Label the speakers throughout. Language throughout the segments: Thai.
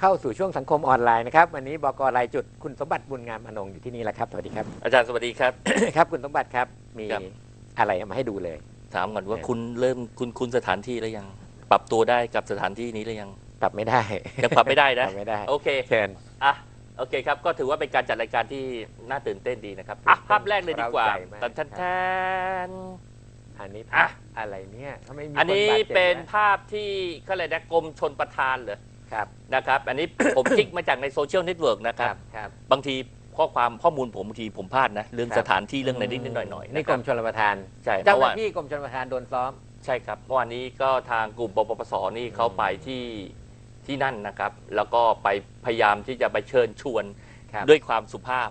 Speaker 1: เข้าสู่ช่วงสังคมออนไลน์นะครับวันนี้บกรายจุดคุณสมบัติบุญงามอนงอยู่ที่นี่แหละครับสวัสดีครับ
Speaker 2: อาจารย์สวัสดีครับ
Speaker 1: ครับคุณสมบัติครับมี
Speaker 2: ครับ
Speaker 1: อะไรเอามาให้ดูเลย
Speaker 2: ถามก่อนว่า
Speaker 1: เออ
Speaker 2: คุณเริ่มคุณคุณสถานที่แล้วยัง ปรับตัวได้กับสถานที่นี้หรือยัง
Speaker 1: ปรับไม่ได้
Speaker 2: ยังปรับไม่ได้
Speaker 1: ป
Speaker 2: นะ
Speaker 1: รับไม่ได้
Speaker 2: โอเค
Speaker 1: เชิญ
Speaker 2: อะโอเคครับ ก็ถือว่าเป็นการจัดรายการที่น่าตื่นเต้นดีนะครับอะภาพแรกเลยดีกว่า
Speaker 1: เร้าใจมาก
Speaker 2: ตันทัน
Speaker 1: ครับ
Speaker 2: แทน
Speaker 1: อันนี้
Speaker 2: อะ
Speaker 1: ภาพอะไรเนี่ยทำไมมี
Speaker 2: อันนี้
Speaker 1: คบาดจ็บ
Speaker 2: เป็น
Speaker 1: นะ
Speaker 2: ภาพที่ก็เลยกนะกรมชนประทานเหรอ
Speaker 1: ครับ
Speaker 2: นะครับ อันนี้ ผมคลิกมาจากในโซเชียลเน็ตเวิร์กนะค
Speaker 1: ค
Speaker 2: รั
Speaker 1: รับบครับ
Speaker 2: บางทีข้อความข้อมูลผมบางทีผมพลาดนะ เรื่อง
Speaker 1: ครับ
Speaker 2: สถานที่เรื่องอะไรนิดๆหน่อยๆ
Speaker 1: นี่
Speaker 2: นะ
Speaker 1: ก
Speaker 2: ค
Speaker 1: ร
Speaker 2: รับ
Speaker 1: มชลประทาน
Speaker 2: ใช่
Speaker 1: เจ้า
Speaker 2: เมื่อ
Speaker 1: ห
Speaker 2: วา
Speaker 1: น้านที่กรมชลประทานโดนซ้อม
Speaker 2: ใช่ครับเมื่อวานนี้ก็ทางกลุ่มปปปสนี่เขาไปที่ที่นั่นนะครับ แล้วก็ไปพยายามที่จะไปเชิญชวน
Speaker 1: ครับ
Speaker 2: ด้วยความสุภาพ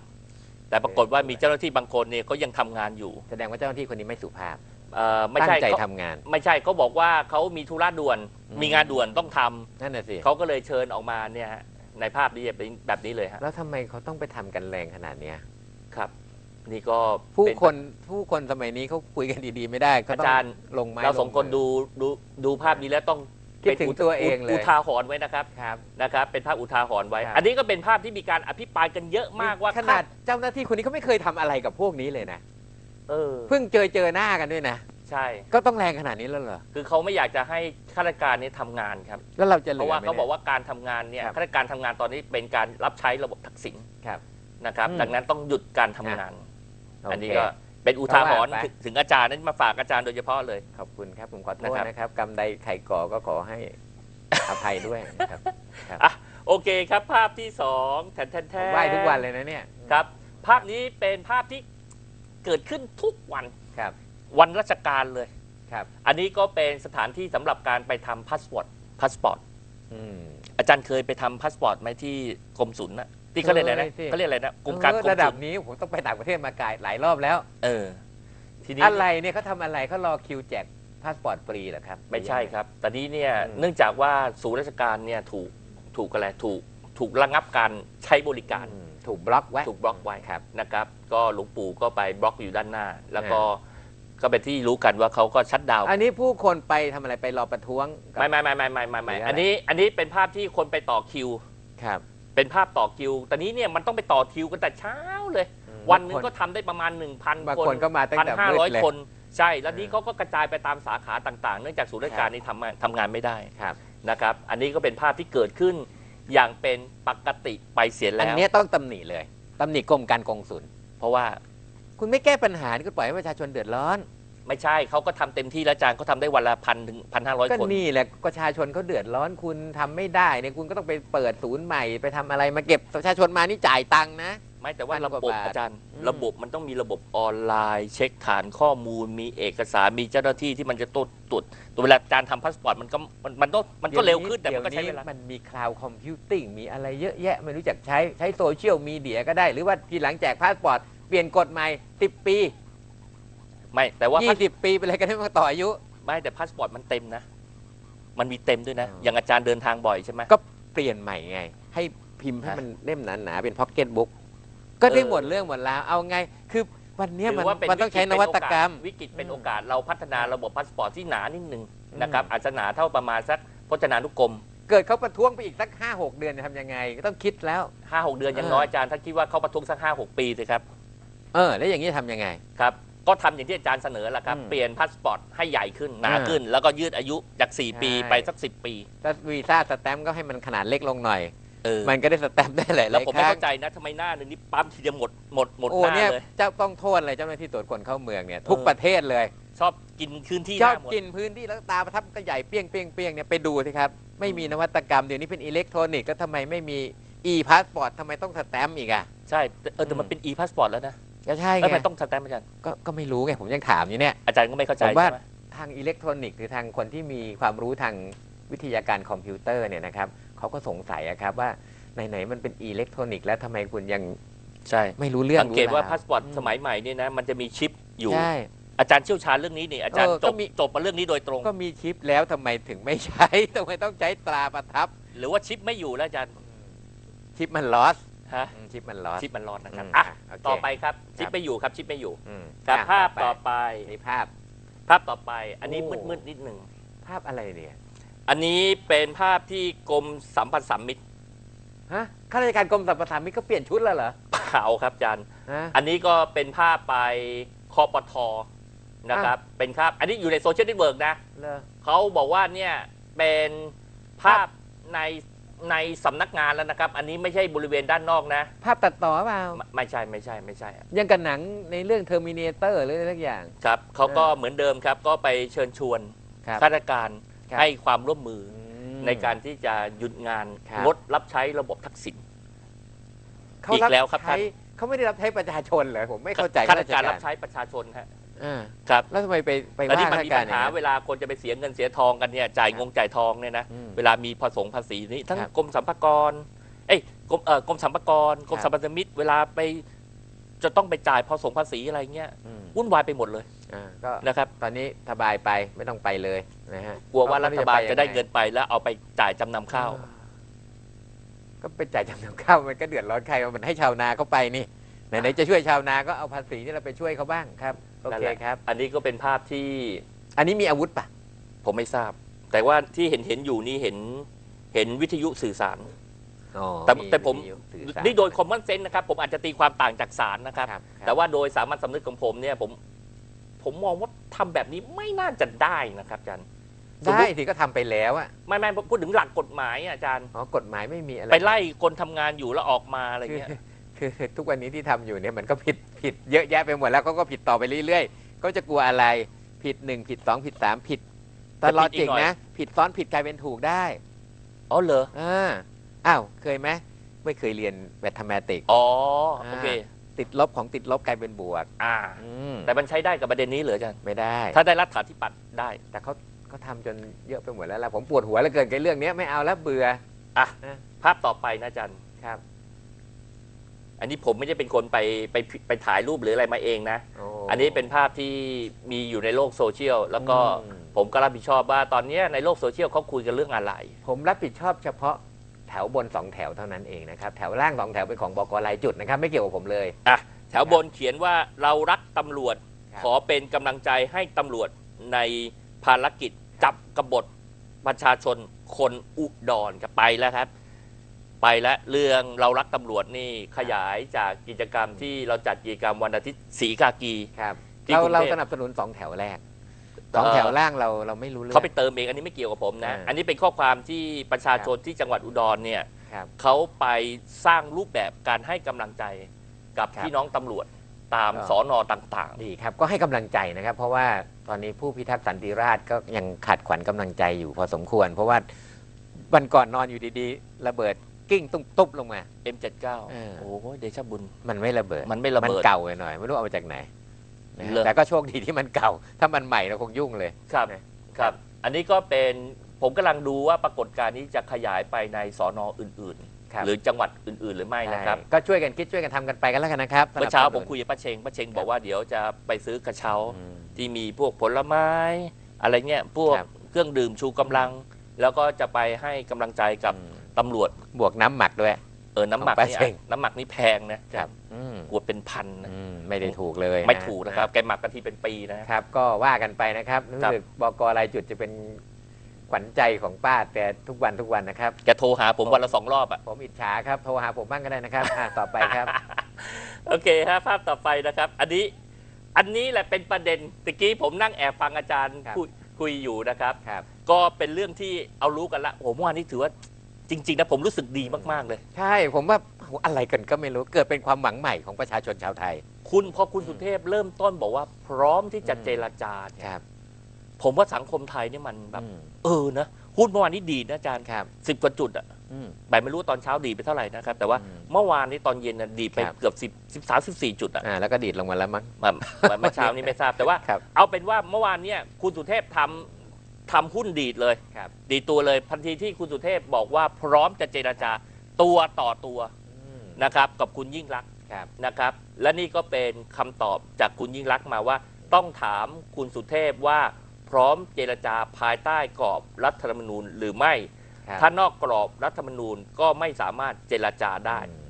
Speaker 2: แต่ปรากฏว่ามีเจ้าหน้าที่บางคนเนี่ยเขายังทำงานอยู่
Speaker 1: แสดงว่าเจ้าหน้าที่คนนี้ไม่สุภาพ
Speaker 2: เอ่อไม่
Speaker 1: ตั้
Speaker 2: ใช่
Speaker 1: งใจ
Speaker 2: เขา
Speaker 1: ทำงาน
Speaker 2: ไม่ใช่เขาบอกว่าเขามีธุระด่วน
Speaker 1: อืม
Speaker 2: มีงานด่วนต้องทำ
Speaker 1: นั่นน่ะสิ
Speaker 2: เขาก็เลยเชิญออกมาเนี่ยฮะในภาพนี้แบบนี้แบบนี้เลยฮะ
Speaker 1: แล้วทำไมเขาต้องไปทำกันแรงขนาดเนี้ย
Speaker 2: ครับ นี่ก็
Speaker 1: ผู้
Speaker 2: เป็น
Speaker 1: คนผู้คนสมัยนี้เขาคุยกันดีๆไม่ได้ก็ต้
Speaker 2: อาจารย์
Speaker 1: ลงไม้
Speaker 2: เราสอง
Speaker 1: ล
Speaker 2: คน
Speaker 1: มื
Speaker 2: ดูดูดูภาพนี้แล้วต้อง
Speaker 1: คิดถึงตัวเองเลย
Speaker 2: อุทาหรณ์ไว้นะครับ
Speaker 1: ครับ
Speaker 2: นะครับ เป็นภาพอุทาหรณ์ไว้
Speaker 1: ครับ
Speaker 2: อันนี้ก็เป็นภาพที่มีการอภิปรายกันเยอะมากว่า
Speaker 1: ขนาดเจ้าหน้าที่คนนี้เขาไม่เคยทำอะไรกับพวกนี้เลยนะ
Speaker 2: เออ
Speaker 1: เพิ่งเจอเจอหน้ากันด้วยนะ
Speaker 2: ใช่
Speaker 1: ก็ต้องแรงขนาดนี้แล้วเหรอ
Speaker 2: คือเขาไม่อยากจะให้ข้าราชการนี้ทำงานครับ
Speaker 1: แล้วเราจะเห
Speaker 2: เพ
Speaker 1: ลือ
Speaker 2: ราะว่า
Speaker 1: ไหม
Speaker 2: เขาบอก
Speaker 1: นี่ย
Speaker 2: ว่าการทำงานเนี่ย
Speaker 1: ครับ
Speaker 2: ข้าราชการทำงานตอนนี้เป็นการรับใช้ระบบทักษิณ
Speaker 1: ครับ
Speaker 2: นะครับ
Speaker 1: อืม
Speaker 2: ดังนั้นต้องหยุดการทำงาน
Speaker 1: โเค
Speaker 2: อันนี้ก็เป็นอุทาหรณ์
Speaker 1: ก็ว่าไป
Speaker 2: ถึงถึงอาจารย์นั้นมาฝากอาจารย์โดยเฉพาะเลย
Speaker 1: ขอบคุณครับ ผมขอโทษ
Speaker 2: นะครับ
Speaker 1: นะครับ กรรมใดไข่ก่อก็ขอให้อภัยด้วยนะครับ
Speaker 2: อะโอเคครับภาพที่สองแทนแทนแท
Speaker 1: ผม
Speaker 2: น
Speaker 1: ไหว้ทุกวันเลยนะเนี่ย
Speaker 2: ครับ ภาพนี้เป็นภาพที่เกิดขึ้นทุกวัน
Speaker 1: ครับ
Speaker 2: วันราชการเลย
Speaker 1: ครับ
Speaker 2: อันนี้ก็เป็นสถานที่สำหรับการไปทำพาสปอร์ตพาสปอร์ต
Speaker 1: อืม
Speaker 2: อาจารย์เคยไปทำพาสปอร์ตไหมที่กรมศุลน่ะที่เขาเรียกอะไรนะ
Speaker 1: เคยสิ
Speaker 2: เขาเรียกอะไรนะกรมการ
Speaker 1: เออก
Speaker 2: รม
Speaker 1: ระดั
Speaker 2: ศุ
Speaker 1: บ
Speaker 2: ล
Speaker 1: นี้ผมต้องไปต่างประเทศมาไกลหลายรอบแล้ว
Speaker 2: เออ ทีนี้
Speaker 1: อะไรเนี่ยเขาทำอะไรเขารอคิวแจกพาสปอร์ตฟรีเหรอครับ
Speaker 2: ไม่ใช่ครับ ตอนนี้เนี่ย
Speaker 1: อืม
Speaker 2: เนื่องจากว่าศูนย์ราชการเนี่ยถูกถูกอะไรถูกถูกระงับการใช้บริการ
Speaker 1: อืมถูกบล็อกไว้
Speaker 2: ถูกบล็อกไว้
Speaker 1: ครับ
Speaker 2: นะครับ ก็หลวงปู่ก็ไปบล็อกอยู่ด้านหน้า แล้วก็ ก็เป็นที่รู้กันว่าเขาก็ชัดดาวน์
Speaker 1: อันนี้ผู้คนไปทำอะไรไปรอประท้วงกับ
Speaker 2: ไม่ไม่ไม่ไม่ไม่ไม่ไม่
Speaker 1: หรืออะไร
Speaker 2: อันนี้อันนี้เป็นภาพที่คนไปต่อคิว
Speaker 1: ครับ
Speaker 2: เป็นภาพต่อคิว ตอนนี้เนี่ยมันต้องไปต่อคิวกันแต่เช้าเลย
Speaker 1: อืม
Speaker 2: วันหนึง
Speaker 1: บางคน
Speaker 2: ก็ทำได้ประมาณ 1,000
Speaker 1: บาง
Speaker 2: คน
Speaker 1: คนก็มาตั้ง
Speaker 2: พัน
Speaker 1: แต่
Speaker 2: ห้า
Speaker 1: มื
Speaker 2: ร้อย
Speaker 1: ดเลย
Speaker 2: คน ใช่ แล้วนี้
Speaker 1: เออ
Speaker 2: เขาก็กระจายไปตามสาขาต่างๆ เนื่องจากศูนย์ราชการนี้ทำงานทำงานไม่ได้
Speaker 1: ครับ
Speaker 2: นะครับ อันนี้ก็เป็นภาพที่เกิดขึ้นอย่างเป็นปกติไปเสีย
Speaker 1: อั
Speaker 2: แล้
Speaker 1: น
Speaker 2: ว
Speaker 1: เนี้ยต้องตำหนิเลยตำหนิกรมการกงสุล
Speaker 2: เพราะว่า
Speaker 1: คุณไม่แก้ปัญหานี่คุณปล่อยให้ประชาชนเดือดร้อน
Speaker 2: ไม่ใช่เขาก็ทำเต็มที่แล้วอาจารย์เขาทำได้วันละพันถึงพันห้าร้อย
Speaker 1: ก็
Speaker 2: คน
Speaker 1: นี่แหละประชาชนเขาเดือดร้อนคุณทำไม่ได้เนี่ยคุณก็ต้องไปเปิดศูนย์ใหม่ไปทำอะไรมาเก็บประชาชนมานี่จ่ายตังค์นะ
Speaker 2: ไม่แต่ว่า
Speaker 1: พัน
Speaker 2: ระ
Speaker 1: กว่า
Speaker 2: บบบา
Speaker 1: ท
Speaker 2: อาจารย์
Speaker 1: อืม
Speaker 2: ระบบมันต้องมีระบบออนไลน์ เช็คฐานข้อมูล มีเอกสารมีเจ้าหน้าที่ที่มันจะตรวจตรวจตัวเวลาการทำพาสปอร์ตมันก็มันมันก็มันก็เร็วขึ้นแต่มันก็ใช้เวลา
Speaker 1: มันมีคลาวด์คอมพิวติ้งมีอะไรเยอะแยะไม่รู้จักใช้ใช้โซเชียลมีเดียก็ได้ หรือว่าทีหลังแจกพาสปอร์ต เปลี่ยนกฎใหม่ 10 ปี
Speaker 2: ไม่แต่ว่าพาส
Speaker 1: 20ปีไปเลยกันได้มาต่ออายุ
Speaker 2: ไม่แต่พาสปอร์ตมันเต็มนะ มันมีเต็มด้วยนะ
Speaker 1: อ๋อ
Speaker 2: อ
Speaker 1: อ
Speaker 2: ย่างอาจารย์เดินทางบ่อยใช่ไหม
Speaker 1: ก็เปลี่ยนใหม่ไง ให้พิมพ์ให้
Speaker 2: ฮะ
Speaker 1: มันเล่มหนาๆเป็นพ็อกเก็ตบุ๊กก็ได้
Speaker 2: เออ
Speaker 1: หมดเรื่องหมดแล้วเอาไงคือวันเนี้ยมัน
Speaker 2: ถืว่าเป็
Speaker 1: มันต้องใช้นวัตกรรม
Speaker 2: วิกฤตเป็น
Speaker 1: อืม
Speaker 2: โอกาสเราพัฒนาระบบพาสปอร์ตที่หนานิดนึง
Speaker 1: อืม
Speaker 2: นะครับอาจจะหนาเท่าประมาณสักพจนานุกรม
Speaker 1: เกิดเขาประท้วงไปอีกสักห้าหกเดือนจะทำยังไง ก็ต้องคิดแล้ว
Speaker 2: ห้าหกเดือนยัง
Speaker 1: เออ
Speaker 2: น้อยอาจารย์ถ้าคิดว่าเขาประท้วงสักห้าหกปีสิครับ
Speaker 1: เออ แล้วอย่างนี้ทำยังไง
Speaker 2: ครับ ก็ทำอย่างที่อาจารย์เสนอแหละครับ
Speaker 1: อืม
Speaker 2: เปลี่ยนพาสปอร์ตให้ใหญ่ขึ้นหนา
Speaker 1: อ่า
Speaker 2: ขึ้น แล้วก็ยืดอายุจาก 4 ปี
Speaker 1: ใช่
Speaker 2: ไปสัก 10 ปี
Speaker 1: ถ้าวีซ่าสแตมป์ก็ให้มันขนาดเล็กลงหน่อย
Speaker 2: เออ
Speaker 1: มันก็ได้สแตมป์ได้หลายๆ
Speaker 2: แล้วผม
Speaker 1: ค
Speaker 2: ไม่
Speaker 1: รั้ง
Speaker 2: เข้าใจนะทำไมหน้าหนึ่งนี่ปั๊มทีเดียวหมดหมดหมด
Speaker 1: โอ้
Speaker 2: หน้า
Speaker 1: เนี่ย
Speaker 2: เลย
Speaker 1: เจ้าต้องโทษอะไรเจ้าหน้าที่ตรวจคนเข้าเมืองเนี่ยทุก
Speaker 2: เออ
Speaker 1: ประเทศเลย
Speaker 2: ชอบกินพื้นที่ห
Speaker 1: ชอบ
Speaker 2: น้าหมด
Speaker 1: กินพื้นที่แล้วตาประทับก็ใหญ่เปี้ยงเปี้ยงเปี้ยงเนี่ยไปดูสิครับ ไม่มีนวัตกรรมเดี๋ยวนี้เป็นอิเล็กทรอนิกส์แล้วทำไมไม่มี e พาสปอร์ตทำไมต้องสแตมป์อีกอะ
Speaker 2: ใช่แต่เออแต่มันเป็น e พาสปอร์ตแล้วนะ
Speaker 1: ก็ใช่
Speaker 2: แล้ว
Speaker 1: ไง
Speaker 2: มันต้องสแตมป์อาจารย์
Speaker 1: ก็ก็ไม่รู้ไงผมยังถามอยู่เนี่ย
Speaker 2: อาจารย์ก็ไม่เข้าใจ
Speaker 1: ผมว่า
Speaker 2: ใช่ไหม
Speaker 1: ทางอิเล็กทรอนิกส์หรือทางคนที่มีความรู้ทางวิทยาการคอมพิวเตอร์เนี่ยนะครับเขาก็สงสัยอะครับว่าไหนๆมันเป็นอิเล็กทรอนิกส์แล้วทำไมคุณยัง
Speaker 2: ใช่
Speaker 1: ไม่รู้เรื่อง
Speaker 2: สังเกตว่า
Speaker 1: รู้ร
Speaker 2: พาสปอร์ต
Speaker 1: อืม
Speaker 2: สมัยใหม่เนี่ยนะมันจะมีชิปอยู่
Speaker 1: ใช่
Speaker 2: อาจารย์เชี่ยวชาญเรื่องนี้นี่อาจารย์
Speaker 1: เออ
Speaker 2: จ
Speaker 1: ก็
Speaker 2: บ
Speaker 1: มี
Speaker 2: จบมาเรื่องนี้โดยตรง
Speaker 1: ก็มีชิปแล้วทำไมถึงไม่ใช้ ทำไมต้องใช้ตราประทับ
Speaker 2: หรือว่าชิปไม่อยู่แล้วอาจารย์
Speaker 1: ชิปมันลอส
Speaker 2: ฮะ
Speaker 1: ชิปมันลอส
Speaker 2: ชิปมันร้อนนะครับ
Speaker 1: อืม
Speaker 2: อะ
Speaker 1: โอเค
Speaker 2: ต่อไปครับ ชิปไม่อยู่ครับ ชิปไม่อยู่
Speaker 1: อืม
Speaker 2: กับ
Speaker 1: อะ
Speaker 2: ภาพต่อไป
Speaker 1: นี่ภาพ
Speaker 2: ภาพต่อไป อันนี้
Speaker 1: โอ้
Speaker 2: มืดๆนิดหนึ่ง
Speaker 1: ภาพอะไรเนี่ย
Speaker 2: อันนี้เป็นภาพที่กรมสัมพันธ์สัมมิตร
Speaker 1: ฮะ ข้าราชการกรมสรรพสามิตก็เปลี่ยนชุดแล้วเหรอ
Speaker 2: เปล่าครับอาจารย์
Speaker 1: ฮะ
Speaker 2: อันนี้ก็เป็นภาพไปคอปทนะครับ เป็นภาพ อันนี้อยู่ในโซเชียลเน็ตเวิร์กนะ
Speaker 1: เลอ
Speaker 2: เขาบอกว่าเนี่ยเป็นภาพใน ในสำนักงานแล้วนะครับ อันนี้ไม่ใช่บริเวณด้านนอกนะ
Speaker 1: ภาพตัดต่อเปล่า
Speaker 2: ไม่ไม่ใช่ไม่ใช่ไม่ใช่
Speaker 1: ยังกับหนังในเรื่องเทอร์มินเตอร์หรืออะไรสักอย่าง
Speaker 2: ครับเขาก็
Speaker 1: เออ
Speaker 2: เหมือนเดิมครับ ก็ไปเชิญชวน
Speaker 1: ครับ
Speaker 2: ข้าราชการ
Speaker 1: ครับ
Speaker 2: ให้ความร่วมมือ
Speaker 1: อื
Speaker 2: อ
Speaker 1: ม
Speaker 2: ในการที่จะหยุดงาน
Speaker 1: ครับ
Speaker 2: งดรับใช้ระบบทักษิณ
Speaker 1: เขา
Speaker 2: อีกแล้วครับ
Speaker 1: ใช้
Speaker 2: ท่าน
Speaker 1: เขาไม่ได้รับใช้ประชาชนเหรอผมไม่เข้าใจ
Speaker 2: ข้าราชการ
Speaker 1: ข้
Speaker 2: รับใช้ประชาชนฮะ
Speaker 1: อ่า
Speaker 2: ครับ
Speaker 1: แล้วทำไมไปไป
Speaker 2: แล้ว
Speaker 1: ว่า
Speaker 2: ที่มัน
Speaker 1: ข้ารา
Speaker 2: มี
Speaker 1: ชกา
Speaker 2: ปั
Speaker 1: ร
Speaker 2: ญ
Speaker 1: อย่า
Speaker 2: หาง
Speaker 1: นั้น
Speaker 2: เวลาคนจะไปเสียเงินเสียทองกันเนี่ยจ่าย
Speaker 1: ครับ
Speaker 2: งงจ่ายทองเนี่ยนะ
Speaker 1: อืม
Speaker 2: เวลามีผสมภาษีนี้ทั้ง
Speaker 1: ครับ
Speaker 2: กรมสรรพากรเอ้ยกรมเอ่อกรมสรรพากรกรม
Speaker 1: ครับ
Speaker 2: สรรพสามิตเวลาไปจะต้องไปจ่ายผสมภาษีอะไรเงี้ย
Speaker 1: อืม
Speaker 2: วุ่นวายไปหมดเลย
Speaker 1: อ่าก็
Speaker 2: นะครับ
Speaker 1: ตอนนี้สบายไปไม่ต้องไปเลยนะฮะ
Speaker 2: กลัวว่ารัฐบาลจะได้
Speaker 1: ม่
Speaker 2: เงินไปแล้วเอาไปจ่ายจำนำข้าว
Speaker 1: อ่ก็ไปจ่ายจำนำข้าวมันก็เดือดร้อนใครมันให้ชาวนาเขาไปนี่ไหนๆจะช่วยชาวนาก็เอาภาษีนี่เราไปช่วยเขาบ้างครับ โอ
Speaker 2: นั่น
Speaker 1: เค
Speaker 2: แหละ
Speaker 1: ครับ
Speaker 2: อันนี้ก็เป็นภาพที่
Speaker 1: อันนี้มีอาวุธปะ
Speaker 2: ผมไม่ทราบ แต่ว่าที่เห็นเห็นอยู่นี่เห็นเห็นวิทยุสื่อสาร
Speaker 1: อ๋อ
Speaker 2: แต่แต่ผม
Speaker 1: สื่อสาร
Speaker 2: นี่โดยคอมมอนเซนส์นะครับ ผมอาจจะตีความต่างจากศาลนะครับ
Speaker 1: ครับ
Speaker 2: แต่ว่าโดยสามัญสำนึกของผมเนี่ยผมผมมองว่าทำแบบนี้ไม่น่าจะได้นะครับอาจารย์สมมุ
Speaker 1: ได้
Speaker 2: ติ
Speaker 1: สิก็ทำไปแล้วอะ
Speaker 2: ไม่ไม่พูดถึงหลักกฎหมายอะอาจารย์
Speaker 1: อ๋อกฎหมายไม่มีอะไร
Speaker 2: ไปไล่คนทำงานอยู่แล้วออกมาอะไร
Speaker 1: คือ
Speaker 2: เงี้ย
Speaker 1: คือคือทุกวันนี้ที่ทำอยู่เนี่ยมันก็ผิด ผิดเยอะแยะไปหมดแล้วเขาก็ผิดต่อไปเรื่อยๆก็จะกลัวอะไรผิดหนึ่งผิดสองผิดสามผิดตลอดจริงนะ ผิดซ้อนผิดกลายเป็นถูกได้
Speaker 2: อ๋อเหรอ
Speaker 1: อ่าอ้าวเคยไหมไม่เคยเรียนแมทแมติก
Speaker 2: อ๋อโอเค
Speaker 1: ติดลบของติดลบกลายเป็นบวก
Speaker 2: อ่า
Speaker 1: อืม
Speaker 2: แต่มันใช้ได้กับประเด็นนี้เหรออาจารย์
Speaker 1: ไม่ได้
Speaker 2: ถ้าได้รัฐาธิปัตย์ได้
Speaker 1: แต่เขาเขาทำจนเยอะไปหมดแล้วล่ะผมปวดหัวเหลือเกินกับเรื่องเนี้ยไม่เอาแล้วเบื่อ
Speaker 2: อะ
Speaker 1: นะ
Speaker 2: ภาพต่อไปนะอาจารย์
Speaker 1: ครับ
Speaker 2: อันนี้ผมไม่ได้เป็นคนไปไปไปถ่ายรูปหรืออะไรมาเองนะ
Speaker 1: โอ้
Speaker 2: อันนี้เป็นภาพที่มีอยู่ในโลกโซเชียลแล้วก็
Speaker 1: อืม
Speaker 2: ผมก็รับผิดชอบว่าตอนเนี้ยในโลกโซเชียลเขาคุยกันเรื่องอะไร
Speaker 1: ผมรับผิดชอบเฉพาะแถวบนสองแถวเท่านั้นเองนะครับ แถวล่างสองแถวเป็นของบกรายจุดนะครับ ไม่เกี่ยวกับผมเลย
Speaker 2: อะแถวบนเขียนว่าเรารักตำรวจ
Speaker 1: ครับ
Speaker 2: ขอเป็นกำลังใจให้ตำรวจในภารกิจจับกบฏประชาชนคนอุดรกับไปแล้วครับ ไปแล้วเรื่องเรารักตำรวจนี่ขยายจากกิจกรรมที่เราจัดกิจกรรมวันอาทิตย์สีกากี
Speaker 1: ครับ
Speaker 2: ที่
Speaker 1: เรา
Speaker 2: กรุงเทพ
Speaker 1: เราสนับสนุนสองแถวแรกสองแถวล่างเราเราไม่รู้เรื่อง
Speaker 2: เขาไปเติมเองอันนี้ไม่เกี่ยวกับผมนะ
Speaker 1: อ่า
Speaker 2: อันนี้เป็นข้อความที่ประชาชนที่จังหวัดอุดรเนี่ย
Speaker 1: ครับ
Speaker 2: เขาไปสร้างรูปแบบการให้กำลังใจกับ
Speaker 1: ครับ
Speaker 2: พี่น้องตำรวจตาม
Speaker 1: ก็
Speaker 2: สอนอต่าง
Speaker 1: ดีครับก็ให้กำลังใจนะครับ เพราะว่าตอนนี้ผู้พิทักษ์สันติราษฎร์ก็ยังขาดขวัญกำลังใจอยู่พอสมควร เพราะว่าวันก่อนนอนอยู่ดีๆ ระเบิด กิ้งตุ้มตุ๊บลงมา
Speaker 2: ๆ M79
Speaker 1: เออ
Speaker 2: โอ้โหเดชะบุญ
Speaker 1: มันไม่ระเบิด
Speaker 2: มันไม่ระ
Speaker 1: มัน
Speaker 2: เบิด
Speaker 1: เก่าไปหน่อย ไม่รู้เอามาจากไหนนะฮะ
Speaker 2: เหรอ
Speaker 1: แต่ก็โชคดีที่มันเก่า ถ้ามันใหม่เราคงยุ่งเลย
Speaker 2: ครับ
Speaker 1: นะ ครับ
Speaker 2: อันนี้ก็เป็นผมกำลังดูว่าปรากฏการณ์นี้จะขยายไปในสอนออื่น
Speaker 1: ครับ
Speaker 2: ๆ หรือจังหวัดอื่น ๆ หรือไม่นะครับ
Speaker 1: ใช่ก็ช่วยกันคิดช่วยกันทำกันไปกันแล้วกันนะครับ
Speaker 2: เมื่อเช้า
Speaker 1: สนับส
Speaker 2: ผ
Speaker 1: นุ
Speaker 2: ม
Speaker 1: น
Speaker 2: คุยกับป้าเชงป้าเชงบอกว่าเดี๋ยวจะไปซื้อกระเช้า
Speaker 1: อืม
Speaker 2: ที่มีพวกผลไม้ อะไรเงี้ยพวก
Speaker 1: ครับ
Speaker 2: เครื่องดื่มชูกำลัง แล้วก็จะไปให้กำลังใจกับ
Speaker 1: อืม
Speaker 2: ตำรวจ
Speaker 1: บวกน้ำหมักด้วย
Speaker 2: เออน้ำหมัก
Speaker 1: ของป้า
Speaker 2: นี่
Speaker 1: เชง
Speaker 2: น้ำหมักนี่แพงนะครับ
Speaker 1: อืม
Speaker 2: กลัวเป็นพันนะ
Speaker 1: อืมไม่ได้ถูกเลย
Speaker 2: ไม่ถูกนะครับแกหมักกันทีเป็นปีนะ
Speaker 1: ครับ ก็ว่ากันไปนะครับรู้
Speaker 2: ครับ
Speaker 1: สึกบกรายจุดจะเป็นขวัญใจของป้าแต่ทุกวันทุกวันนะครับ
Speaker 2: แกโทรหาผมวันละสองรอบอะ
Speaker 1: ผมอิจฉาครับโทรหาผมบ้างก็ได้นะครับอะต่อไปครับ
Speaker 2: โอเคฮะภาพต่อไปนะครับ อันนี้อันนี้แหละเป็นประเด็นตะกี้ผมนั่งแอบฟังอาจารย์
Speaker 1: ครับ
Speaker 2: คุยคุยอยู่นะครับ
Speaker 1: ครับ
Speaker 2: ก็เป็นเรื่องที่เอารู้กันละผมว่านี่ถือว่า จริง ๆ นะผมรู้สึกดีมากๆเลย
Speaker 1: ใช่ผมว่าโหอะไรกันก็ไม่รู้เกิดเป็นความหวังใหม่ของประชาชนชาวไทย
Speaker 2: คุณพอคุณสุเทพเริ่มต้นบอกว่า พร้อมที่จะ
Speaker 1: อืม
Speaker 2: เจรจาเนี่ย
Speaker 1: ครับ
Speaker 2: ผมว่าสังคมไทยเนี่ยมันแบบ
Speaker 1: อืม
Speaker 2: เออนะหุ้นเมื่อวานนี้ดีดนะอาจารย์
Speaker 1: ครับ
Speaker 2: สิบกว่าจุดอะ
Speaker 1: อืม
Speaker 2: แต่ไม่รู้ตอนเช้าดีดไปเท่าไหร่นะครับ แต่ว่า
Speaker 1: อืม
Speaker 2: เมื่อวานนี้ตอนเย็นน่ะดีดไป
Speaker 1: ครับ
Speaker 2: เกือบสิบสิบสามสิบสี่จุดอะ
Speaker 1: อ่าแล้วก็ดีดลงมาแล้วมั้ง
Speaker 2: มามาเมื่อเช้านี้ไม่ทราบแต่ว่า
Speaker 1: ครับ
Speaker 2: เอาเป็นว่าเมื่อวานเนี่ยคุณสุเทพทำ ทำหุ้นดีดเลย
Speaker 1: ครับ
Speaker 2: ดีดตัวเลยทันทีที่คุณสุเทพบอกว่าพร้อมจะเจรจาตัวต่อตัว
Speaker 1: อืม
Speaker 2: นะครับกับคุณยิ่งรักษณ์
Speaker 1: ครับ
Speaker 2: นะครับ และนี่ก็เป็นคำตอบจากคุณยิ่งรักษณ์มาว่า ต้องถามคุณสุเทพว่าพร้อมเจรจาภายใต้กรอบรัฐธรรมนูญหรือไม่
Speaker 1: ครับ
Speaker 2: ถ้านอกกรอบรัฐธรรมนูญก็ไม่สามารถเจรจาได้
Speaker 1: อืม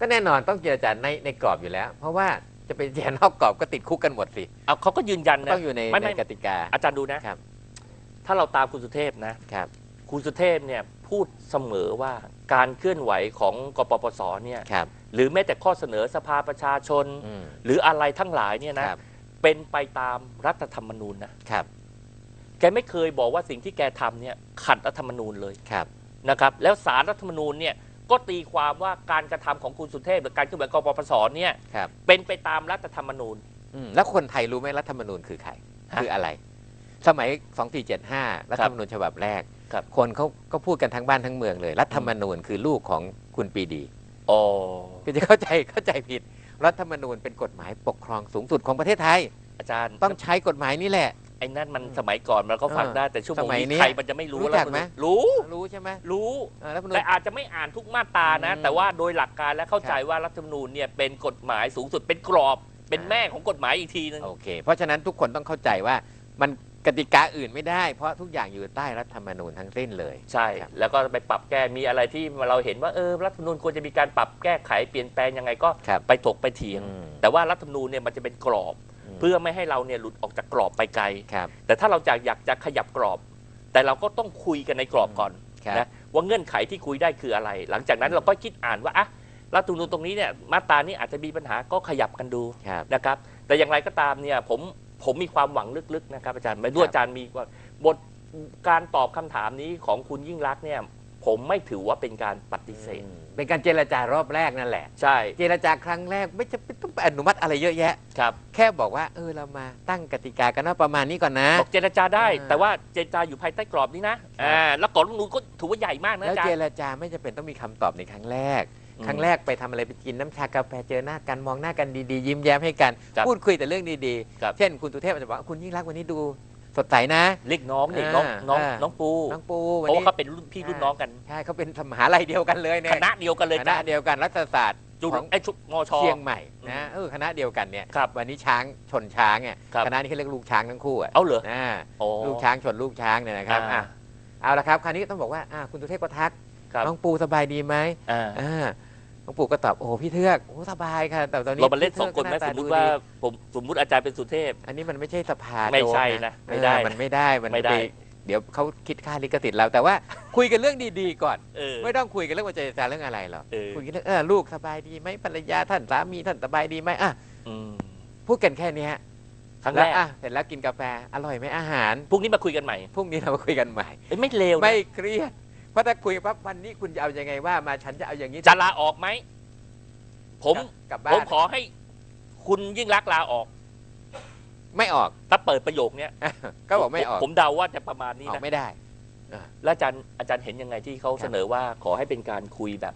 Speaker 1: ก็แน่นอนต้องเจรจาในในกรอบอยู่แล้ว เพราะว่าจะเป็นเจรนอกกรอบก็ติดคุกกันหมดสิ
Speaker 2: เอาเขาก็ยืนยันนะ
Speaker 1: ต้องอยู่ใน
Speaker 2: ไม่
Speaker 1: ใน
Speaker 2: ไม่
Speaker 1: กติกา
Speaker 2: อาจารย์ดูนะ
Speaker 1: ครับ
Speaker 2: ถ้าเราตามคุณสุเทพนะ
Speaker 1: ครับ
Speaker 2: คุณสุเทพเนี่ยพพูดเสมอว่าการเคลื่อนไหวของกปปสเนี่ย
Speaker 1: ครับ
Speaker 2: หรือแม้แต่ข้อเสนอสภาประชาชน
Speaker 1: อืม
Speaker 2: หรืออะไรทั้งหลายเนี่ยนะ ครับ เป็นไปตามรัฐธรรมนูญนะ ครับ แกไม่เคยบอกว่าสิ่งที่แกทำเนี่ยขัดรัฐธรรมนูญเลย
Speaker 1: ครับ
Speaker 2: นะครับ แล้วสารรัฐธรรมนูญเนี่ยก็ตีความว่าการกระทำของคุณสุเทพหรือการเคลื่อนไหวกปปสเนี่ย
Speaker 1: ครับ
Speaker 2: เป็นไปตามรัฐธรรมนูญ
Speaker 1: อืมแล้วคนไทยรู้ไหมรัฐธรรมนูญคือใคร
Speaker 2: ฮะ
Speaker 1: คืออะไร สมัย 2475 รัฐธรรมนูญฉบับแรก
Speaker 2: ครับ
Speaker 1: คนเขาก็พูดกันทั้งบ้านทั้งเมืองเลย รัฐธรรมนูญคือลูกของคุณปรีดี
Speaker 2: อ๋อ
Speaker 1: คือจะเข้าใจเข้าใจผิด รัฐธรรมนูญเป็นกฎหมายปกครองสูงสุดของประเทศไทย
Speaker 2: อาจารย์
Speaker 1: ต้องใช้กฎหมายนี่แหละ
Speaker 2: ไอ้นั่นมันสมัยก่อนมันก็ฟัง
Speaker 1: เออ
Speaker 2: ได้แต่ชั่วโมง
Speaker 1: สมัย
Speaker 2: นี้
Speaker 1: นี้
Speaker 2: ใครมันจะไม่รู้
Speaker 1: รู้จักไหม
Speaker 2: รัฐธรรนูญรู้
Speaker 1: รู้ใช่ไหม
Speaker 2: รู้
Speaker 1: เออรัฐธรรมนูญ
Speaker 2: แต่อาจจะไม่อ่านทุกมาตรานะ
Speaker 1: อืม
Speaker 2: แต่ว่าโดยหลักการและเข้าใจ
Speaker 1: ครับ
Speaker 2: ว่ารัฐธรรมนูญเนี่ยเป็นกฎหมายสูงสุดเป็นกรอบ เป็น
Speaker 1: อ่า
Speaker 2: แม่ของกฎหมายอีกทีนึง
Speaker 1: โอเค เพราะฉะนั้นทุกคนต้องเข้าใจว่ามัน กติกาอื่นไม่ได้ เพราะทุกอย่างอยู่ใต้รัฐธรรมนูญทั้งสิ้นเลย
Speaker 2: ใช่
Speaker 1: ครับ
Speaker 2: แล้วก็ไปปรับแก้มีอะไรที่เราเห็นว่าเออรัฐธรรมนูญควรจะมีการปรับแก้ไขเปลี่ยนแปลงยังไงก็
Speaker 1: ครับ
Speaker 2: ไปถกไปเถียง
Speaker 1: อืม
Speaker 2: แต่ว่ารัฐธรรมนูญเนี่ยมันจะเป็นกรอบ
Speaker 1: ม
Speaker 2: เพื่อไม่ให้เราเนี่ยหลุดออกจากกรอบไปไกล
Speaker 1: ครับ
Speaker 2: แต่ถ้าเราจะอยากจะขยับกรอบ แต่เราก็ต้องคุยกันในกรอบก่อน
Speaker 1: ครับ
Speaker 2: นะว่าเงื่อนไขที่คุยได้คืออะไร หลังจากนั้นเราก็คิดอ่านว่าอะรัฐธรรมนูญตรงนี้เนี่ยมาตรานี้อาจจะมีปัญหาก็ขยับกันดู
Speaker 1: ครับ
Speaker 2: นะครับ แต่อย่างไรก็ตามเนี่ยผม ผมมีความหวังลึกๆนะครับอาจารย์ไม่รู้
Speaker 1: ครับ
Speaker 2: อาจารย์มีว่าบทการตอบคำถามนี้ของคุณยิ่งรักษณ์เนี่ย ผมไม่ถือว่าเป็นการปฏิเสธ
Speaker 1: อืมเป็นการเจรจารอบแรกนั่นแหละ
Speaker 2: ใช่
Speaker 1: เจรจาครั้งแรกไม่จะเป็นต้องไปอนุมัติอะไรเยอะแยะ
Speaker 2: ครับ
Speaker 1: แค่บอกว่า เออเรามาตั้งกติกากันนะประมาณนี้ก่อนนะ
Speaker 2: บอกเจรจาได้
Speaker 1: อ่า
Speaker 2: แต่ว่าเจรจาอยู่ภายใต้กรอบนี้นะครับอ่าแล้วกรอบรัฐธรรมนูญก็ถือว่าใหญ่มากนะ
Speaker 1: แล้ว
Speaker 2: อาจาร
Speaker 1: เจ
Speaker 2: ย์
Speaker 1: รจาไม่จะเป็นต้องมีคำตอบในครั้งแรก
Speaker 2: อืม
Speaker 1: ครั้งแรกไปทำอะไรไปกินน้ำชากาแฟเจอหน้ากันมองหน้ากันดีๆ ยิ้มแย้มให้กัน
Speaker 2: ครับ
Speaker 1: พูดคุยแต่เรื่องดี
Speaker 2: ครับ
Speaker 1: ๆเช่นคุณตุเทพอาจจะบอกว่าคุณยิ่งรักษณ์วันนี้ดูสดใสนะ
Speaker 2: เรียกน้องเรียกน้อง
Speaker 1: อ่า
Speaker 2: น้อง
Speaker 1: อ่า
Speaker 2: น้องปู
Speaker 1: น้องปู
Speaker 2: เพ
Speaker 1: วัน
Speaker 2: ราะว่า
Speaker 1: นี้
Speaker 2: เขาเป็นรุ่นพี่รุ่นน้องกัน
Speaker 1: ใช่เขาเป็นมหาลัยเดียวกันเลยเนี่
Speaker 2: ค
Speaker 1: ย
Speaker 2: ณะเดียวกันเลย
Speaker 1: ค
Speaker 2: อา
Speaker 1: ณะ
Speaker 2: จารย์
Speaker 1: เดียวกันรัฐศาสตร์
Speaker 2: จุ
Speaker 1: ของ
Speaker 2: ไอ้ชุดมช
Speaker 1: เชียงใหม่
Speaker 2: อื
Speaker 1: นะ
Speaker 2: ม
Speaker 1: เออคณะเดียวกันเนี่ย
Speaker 2: ครับ
Speaker 1: วันนี้ช้างชนช้างเนี่ย
Speaker 2: ครับ
Speaker 1: คณะนี้เขาเรียกลูกช้างทั้งคู่อะ
Speaker 2: เอาเหรอ
Speaker 1: นะ
Speaker 2: โอ้
Speaker 1: ลูกช้างชนลูกช้างเนี่ยนะครับ
Speaker 2: อ่า
Speaker 1: อะเอาละครับคราวนี้ต้องบอกว่าอะคุณตุเทพก็ทัก
Speaker 2: ครับ
Speaker 1: น้องปูสบายดีไหม
Speaker 2: อ่า
Speaker 1: อ่าน้องปูก็ตอบโอ้โหพี่เทือกโอ้สบายค่ะ แต่ตอนนี้
Speaker 2: เรามาเล่น
Speaker 1: พี่
Speaker 2: สองคนไหม
Speaker 1: เทื
Speaker 2: ส
Speaker 1: ก
Speaker 2: ม
Speaker 1: ก็
Speaker 2: ม
Speaker 1: ห
Speaker 2: ติ
Speaker 1: น้
Speaker 2: ว่า
Speaker 1: ตดี
Speaker 2: ผมสมมติอาจารย์เป็นสุเทพ
Speaker 1: อันนี้มันไม่ใช่สภา
Speaker 2: ไม่ใช่
Speaker 1: โจ๊ก
Speaker 2: นะไม่ได้
Speaker 1: เออมันไม่ได้มัน
Speaker 2: ไม่ได้
Speaker 1: ปเดี๋ยวเขาคิดค่าลิขสิทธิ์เราแต่ว่าคุยกันเรื่องดีๆก่อน
Speaker 2: เออ
Speaker 1: ไม่ต้องคุยกันเรื่องว่าจะเจรจาเรื่องอะไรหรอก
Speaker 2: เออ
Speaker 1: คุยกันเรื่องเออลูกสบายดีไหมภรรยาท่านสามีท่านสบายดีไหมอะ
Speaker 2: อืม
Speaker 1: พูดกันแค่เนี้ย
Speaker 2: ครั้ง
Speaker 1: แล้
Speaker 2: แร
Speaker 1: ว
Speaker 2: ก
Speaker 1: อะเสร็จแล้วกินกาแฟอร่อยไหมอาหาร
Speaker 2: พรุ่งนี้มาคุยกันใหม่
Speaker 1: พรุ่งนี้เรามาคุยกันใหม่
Speaker 2: เอ้ยไม่เลวนะ
Speaker 1: ไม่เครียด เพราะถ้าคุยปั๊บวันนี้คุณจะเอายังไงว่ามาฉันจะเอาอย่างนี้
Speaker 2: จะลาออกไหม ผม
Speaker 1: กลับบ้า
Speaker 2: ผม
Speaker 1: น
Speaker 2: ขอให้คุณยิ่งรักษณ์ลาออก
Speaker 1: ไม่ออก
Speaker 2: ถ้าเปิดประโยคเนี้ย
Speaker 1: ก็บอกไม่ออก
Speaker 2: ผมเดาว่าจะประมาณนี้
Speaker 1: ออก
Speaker 2: นะ
Speaker 1: ไม่ได้
Speaker 2: แล้วอาจารย์อาจารย์เห็นยังไงที่เขา
Speaker 1: ครับ
Speaker 2: เสนอว่าขอให้เป็นการคุยแบบ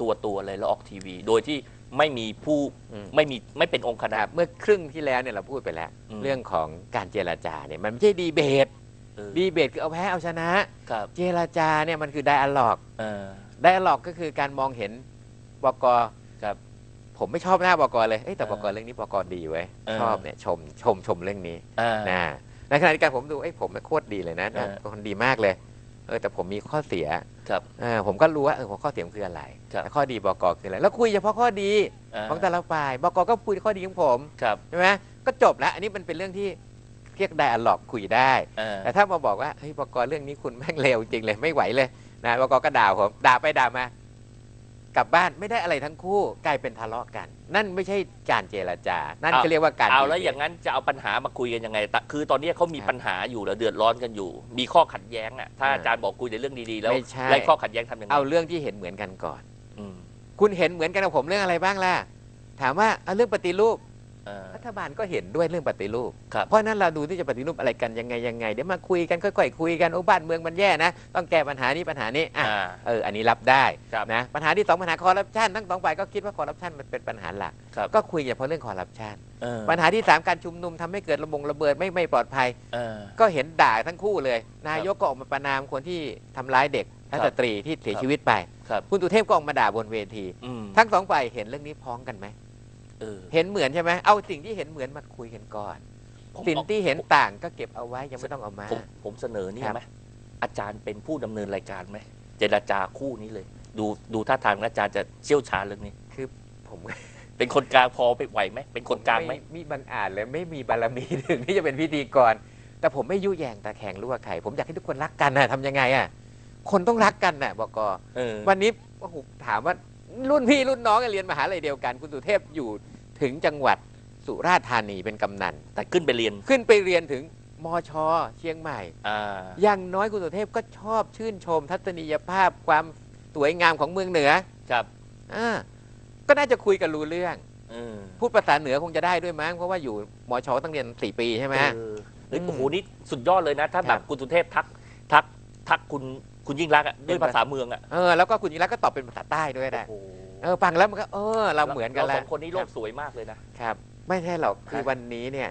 Speaker 2: ตัวตัวๆเลยแล้วออกทีวี โดยที่ไม่มีผู้
Speaker 1: อืม
Speaker 2: ไม่มีไม่เป็นองค์คณะ
Speaker 1: ครับเมื่อครึ่งที่แล้วเนี่ยเราพูดไปแล้ว
Speaker 2: อืม
Speaker 1: เรื่องของการเจรจาเนี่ยมันไม่ใช่ดีเบต
Speaker 2: เออ
Speaker 1: ดีเบตคือเอาแพ้เอาชนะ
Speaker 2: ครับ
Speaker 1: เจรจาเนี่ยมันคือไดอะล็อก
Speaker 2: เออ
Speaker 1: ไดอะล็อกก็คือการมองเห็นบก
Speaker 2: ครับ
Speaker 1: ผมไม่ชอบหน้าบกเลยเอ้ยแต่
Speaker 2: เออบ
Speaker 1: กเรื่องนี้บกดีเว้ย
Speaker 2: เออ
Speaker 1: ชอบเนี่ยชมชมชมเรื่องนี้
Speaker 2: อ่า
Speaker 1: นะในขณะเดียวกันผมดูเอ้ยผมโคตรดีเลยนะ
Speaker 2: เออ
Speaker 1: เป็นคนดีมากเลยเออแต่ผมมีข้อเสีย
Speaker 2: ครับ
Speaker 1: เออผมก็รู้ว่าเออข้อเสียมันคืออะไร
Speaker 2: ครับ
Speaker 1: แต่ข้อดีบกคืออะไรแล้วคุยเฉพาะข้อดีาของแต่ละฝ่ายบกก็คุยข้อดีของผม
Speaker 2: ครับ
Speaker 1: ใช่ไหมก็จบแล้ว อันนี้มันเป็นเรื่องที่ เรียกไดอะล็อกคุยได้
Speaker 2: เออ
Speaker 1: แต่ถ้ามาบอกว่าเฮ้ยบกเรื่องนี้คุณแม่งเลวจริงเลยไม่ไหวเลยนะบกก็ด่าผมด่าไปด่ามากลับบ้านไม่ได้อะไรทั้งคู่กลายเป็นทะเลาะกัน นั่นไม่ใช่การเจรจา นั่น
Speaker 2: เอา
Speaker 1: ก็เรียกว่าการ
Speaker 2: เอาแล้ว
Speaker 1: ดีบต
Speaker 2: อย่างนั้นจะเอาปัญหามาคุยกันยังไงแต่คือตอนนี้เขามี
Speaker 1: ครับ
Speaker 2: ปัญหาอยู่แล้วเดือดร้อนกันอยู่ มีข้อขัดแย้งอะถ้า
Speaker 1: อ่า
Speaker 2: อาจารย์บอกคุยในเรื่องดีๆแล้ว
Speaker 1: ไม่ใช่
Speaker 2: ไล่ข้อขัดแย้งทำยังไง
Speaker 1: เอาเรื่องที่เห็นเหมือนกันก่อน
Speaker 2: อืม
Speaker 1: คุณเห็นเหมือนกันกับผมเรื่องอะไรบ้างล่ะ ถามว่าเอาเรื่องปฏิรูป
Speaker 2: เออ
Speaker 1: รัฐบาลก็เห็นด้วยเรื่องปฏิรูป
Speaker 2: ครับ
Speaker 1: เพราะฉะนั้นเราดูที่จะปฏิรูปอะไรกันยังไงยังไงเดี๋ยวมาคุยกันค่อยๆคุยกันโอ้บ้านเมืองมันแย่นะ ต้องแก้ปัญหานี้ปัญหานี้อะ
Speaker 2: อ่า
Speaker 1: เอออันนี้รับได้
Speaker 2: ครับ
Speaker 1: นะปัญหาที่สองปัญหาคอร์รัปชันทั้งสองฝ่ายก็คิดว่าคอร์รัปชันมันเป็นปัญหาหลัก
Speaker 2: ครับ
Speaker 1: ก็คุยเฉพาะเรื่องคอร์รัปชัน
Speaker 2: เออ
Speaker 1: ปัญหาที่สามการชุมนุมทำให้เกิดระบงระเบิดไม่ไม่ปลอดภัย
Speaker 2: เออ
Speaker 1: ก็เห็นด่าทั้งคู่เลย นายกก็ออกมาประนามคนที่ทำร้ายเด็กและ
Speaker 2: ครับ
Speaker 1: สตรีที่เสีย
Speaker 2: ครับ
Speaker 1: ชีวิตไป
Speaker 2: ครับ
Speaker 1: คุณตุเทพก็ออกมาด่าบนเวที
Speaker 2: อืม
Speaker 1: ทั้งสองฝ่ายเห็นเรื่องนี้พ้องกันไหม
Speaker 2: เออ
Speaker 1: เห็นเหมือนใช่ไหมเอาสิ่งที่เห็นเหมือนมาคุยกันก่อน
Speaker 2: ผม
Speaker 1: สิ่งที่เห็นต่างก็เก็บเอาไว้ยังไม่ต้องเอามา
Speaker 2: ผมผมเสนอนี่
Speaker 1: ครับ
Speaker 2: ไหมอาจารย์เป็นผู้ดำเนินรายการไหมเจรจาคู่นี้เลย ดูดูท่าทางอาจารย์จะเชี่ยวชาญเรื่องนี้
Speaker 1: คือผม
Speaker 2: เป็นคนกลางพอไปไหวไหมเป็นคนกลางไหม
Speaker 1: มีบางอาจเลยไม่มีบารมีถึงที่จะเป็นพิธีกร แต่ผมไม่ยุแยงตาแข่งรั่วใครผมอยากให้ทุกคนรักกันนะทำยังไงอะคนต้องรักกันน่ะบก
Speaker 2: เออ
Speaker 1: วันนี้โอ้โหถามว่า รุ่นพี่รุ่นน้องกันเรียนมหาลัยเดียวกัน คุณสุเทพอยู่ถึงจังหวัดสุราษฎร์ธานีเป็นกำนัน
Speaker 2: แต่ขึ้นไปเรียน
Speaker 1: ขึ้นไปเรียนถึงมชเชียงใหม่
Speaker 2: อ่า
Speaker 1: อย่างน้อยคุณสุเทพก็ชอบชื่นชม ทัศนียภาพความสวยงามของเมืองเหนือ
Speaker 2: ครับ
Speaker 1: อ่าก็น่าจะคุยกันรู้เรื่อง
Speaker 2: เออ
Speaker 1: พูดภาษาเหนือคงจะได้ด้วยมั้งเพราะว่าอยู่มชต้องเรียนสี่ปีใช่ไหม
Speaker 2: เออเฮ้ย
Speaker 1: อืม
Speaker 2: โอ้โหนี่สุดยอดเลยนะ ถ้า
Speaker 1: ค
Speaker 2: แบ
Speaker 1: รั
Speaker 2: บบคุณสุเทพทักทักทักคุณ คุณยิ่งรักษณ์อะด้วยภาษาเมืองอะ
Speaker 1: เออแล้วก็คุณยิ่งรักษณ์ก็ตอบเป็นภาษาใต้ด้วยได้
Speaker 2: โอ้โห
Speaker 1: เออฟังแล้วมันก็เออเราเหมือนกัน
Speaker 2: เรา
Speaker 1: แล้
Speaker 2: ส
Speaker 1: ว
Speaker 2: องคนนี้โลกสวยมากเลยนะ
Speaker 1: ครับ ไม่ใช่หรอกคือ
Speaker 2: ครับ
Speaker 1: วันนี้เนี่ย